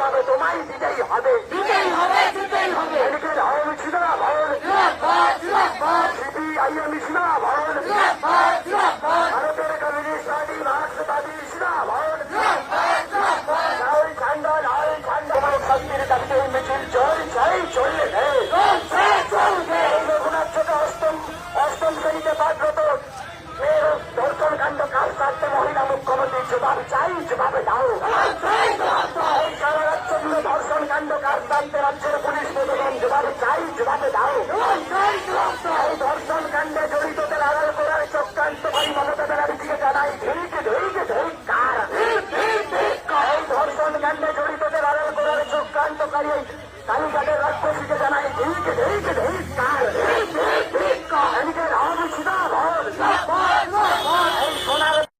ভাবে তোমায় দিতেই হবে। দিতেই হবে দিতেই হবে। এদিকে আওয়ামী ছিনা ভারত সিপিআই আমি ছিনা ভারত ভারতের কমিউনিস্ট পার্টি মার্ক্সবাদী ছিনা ভারত শান্তির দাবিতে মিছিল জয় জয় চললে রঘুনাথ ছোট অষ্টম অষ্টম সীমান্ত রাজ্যের পুলিশ প্রশাসন যেভাবে চাই যেভাবে দাও। এই ধর্ষণ কাণ্ডে জড়িতদের আড়াল করার চক্রান্তকারী মমতা ব্যানার্জিকে জানাই ঠিক ঠিক ঠিক কার? এই ধর্ষণ কাণ্ডে জড়িতদের আড়াল করার চক্রান্তকারী